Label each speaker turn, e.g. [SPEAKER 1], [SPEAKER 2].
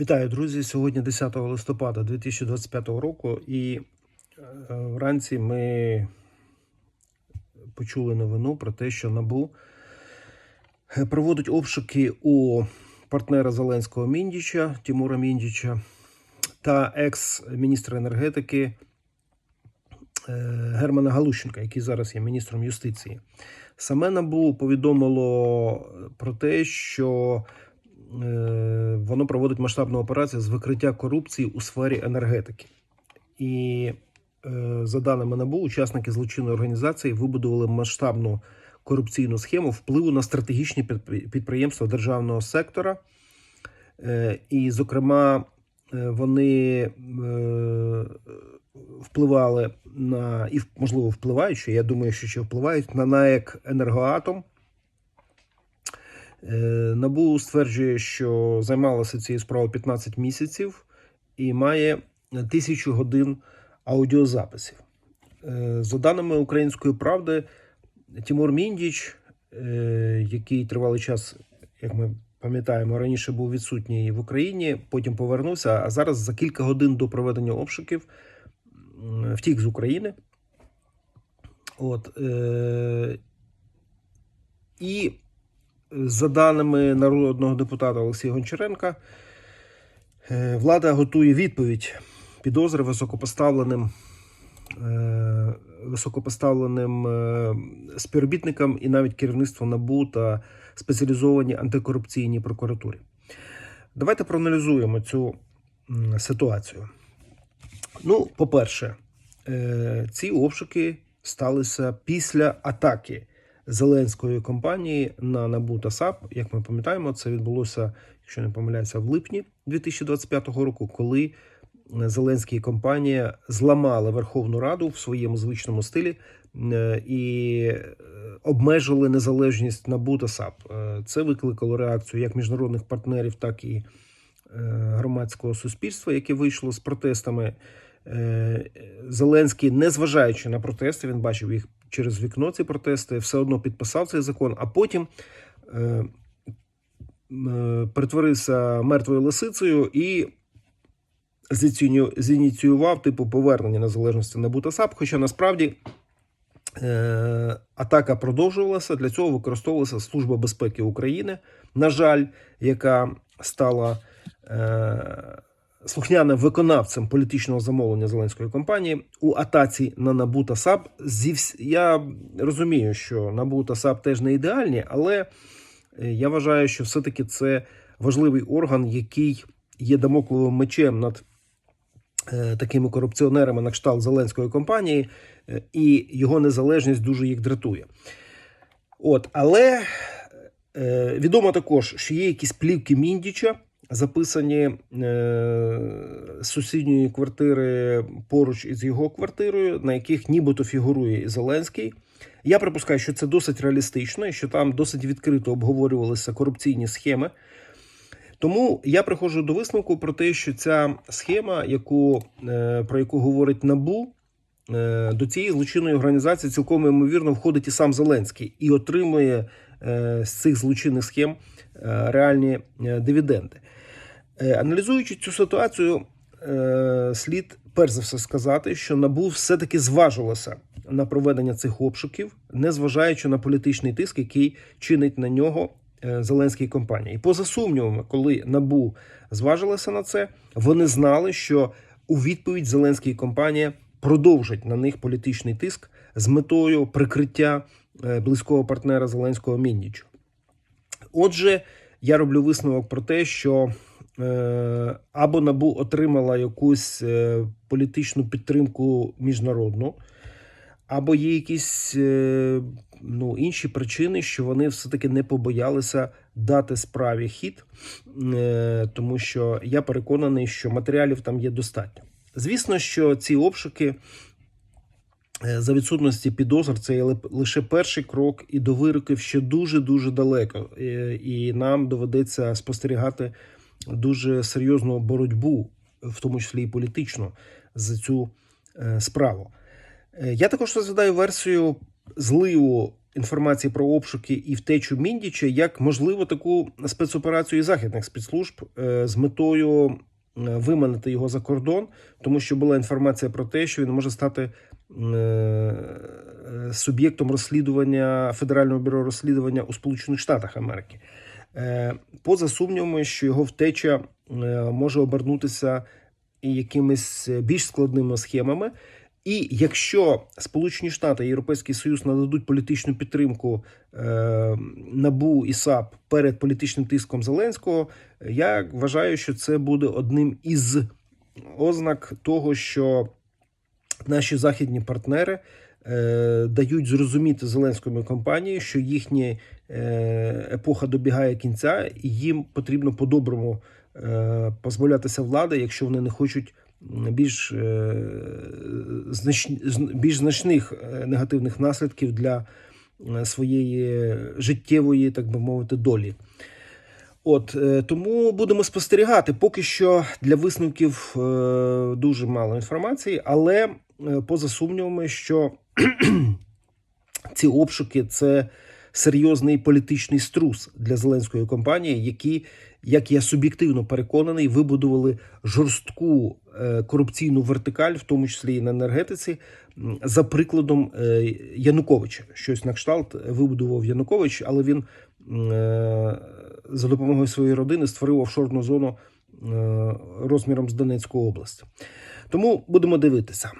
[SPEAKER 1] Вітаю, друзі! Сьогодні 10 листопада 2025 року, і е, вранці ми почули новину про те, що НАБУ проводить обшуки у партнера Зеленського Міндіча Тимура Міндіча та екс-міністра енергетики е, Германа Галущенка, який зараз є міністром юстиції. Саме НАБУ повідомило про те, що воно проводить масштабну операцію з викриття корупції у сфері енергетики. І е, за даними НАБУ, учасники злочинної організації вибудували масштабну корупційну схему впливу на стратегічні підпри- підприємства державного сектора. Е, І, зокрема, е, вони е, впливали на і можливо впливають, що я думаю, що ще впливають на НАЕК Енергоатом. Е, Набу стверджує, що займалося цією справою 15 місяців і має тисячу годин аудіозаписів. Е, За даними Української правди, Тимур Міндіч, е, який тривалий час, як ми пам'ятаємо, раніше був відсутній в Україні, потім повернувся, а зараз за кілька годин до проведення обшуків втік з України. От, е, і за даними народного депутата Олексія Гончаренка, е, влада готує відповідь підозри високопоставленим, е, високопоставленим е, співробітникам і навіть керівництву НАБУ та спеціалізованій антикорупційній прокуратурі. Давайте проаналізуємо цю ситуацію. Ну, по-перше, ці обшуки сталися після атаки Зеленської компанії на НАБУ та САП. Як ми пам'ятаємо, це відбулося, якщо не помиляюся, в липні 2025 року, коли Зеленський і компанія зламали Верховну Раду в своєму звичному стилі е, і е, обмежили незалежність НАБУ та САП. Е, Це викликало реакцію як міжнародних партнерів, так і громадського суспільства, яке вийшло з протестами. Зеленський, незважаючи на протести, він бачив їх через вікно. Ці протести, все одно підписав цей закон, а потім е, е, перетворився мертвою лисицею і зініціював типу повернення незалежності НАБУ та САП. Хоча насправді е, атака продовжувалася. Для цього використовувалася Служба безпеки України, на жаль, яка стала е, слухняним виконавцем політичного замовлення зеленської компанії у атаці на НАБУ та САП. Зі вс... Я розумію, що НАБУ та САП теж не ідеальні, але е, я вважаю, що все-таки це важливий орган, який є дамокловим мечем над е, такими корупціонерами на кшталт Зеленської компанії, е, і його незалежність дуже їх дратує. От, але е, відомо також, що є якісь плівки Міндіча, записані е, сусідньої квартири поруч із його квартирою, на яких нібито фігурує і Зеленський. Я припускаю, що це досить реалістично і що там досить відкрито обговорювалися корупційні схеми. Тому я приходжу до висновку про те, що ця схема, яку, е, про яку говорить НАБУ, е, до цієї злочинної організації цілком ймовірно входить і сам Зеленський і отримує е, з цих злочинних схем реальні дивіденди. Е, Аналізуючи цю ситуацію, е, слід перш за все сказати, що НАБУ все-таки зважилося на проведення цих обшуків, незважаючи на політичний тиск, який чинить на нього е, Зеленській компанії. І поза сумнівами, коли НАБУ зважилося на це, вони знали, що у відповідь Зеленській компанія продовжить на них політичний тиск з метою прикриття близького партнера Зеленського Міндічу. Отже, я роблю висновок про те, що або НАБУ отримала якусь е, політичну підтримку міжнародну, або є якісь е, ну, інші причини, що вони все-таки не побоялися дати справі хід, е, тому що я переконаний, що матеріалів там є достатньо. Звісно, що ці обшуки е, за відсутності підозр це є лише перший крок, і до вироків ще дуже дуже далеко. Е, І нам доведеться спостерігати дуже серйозну боротьбу, в тому числі і політичну, за цю е, справу. Е, Я також розглядаю версію зливу інформації про обшуки і втечу Міндіча як можливо таку спецоперацію західних спецслужб е, з метою виманити його за кордон, тому що була інформація про те, що він може стати суб'єктом розслідування Федерального бюро розслідування у Сполучених Штатах Америки. Е, Поза сумнівами, що його втеча е, може обернутися якимись більш складними схемами. І якщо Сполучені Штати і Європейський Союз нададуть політичну підтримку е, НАБУ і САП перед політичним тиском Зеленського, я вважаю, що це буде одним із ознак того, що наші західні партнери е, дають зрозуміти Зеленському компанії, що їхня е, епоха добігає кінця, і їм потрібно по-доброму е, позбавлятися влади, якщо вони не хочуть більш, е, більш значних е, негативних наслідків для е, своєї життєвої, так би мовити, долі. От е, тому будемо спостерігати. Поки що для висновків е, дуже мало інформації, але е, поза сумнівами, що ці обшуки це серйозний політичний струс для зеленської компанії, які, як я суб'єктивно переконаний, вибудували жорстку е, корупційну вертикаль, в тому числі і на енергетиці, за прикладом е, Януковича. Щось на кшталт вибудував Янукович, але він е, за допомогою своєї родини створив офшорну зону розміром з Донецьку область. Тому будемо дивитися.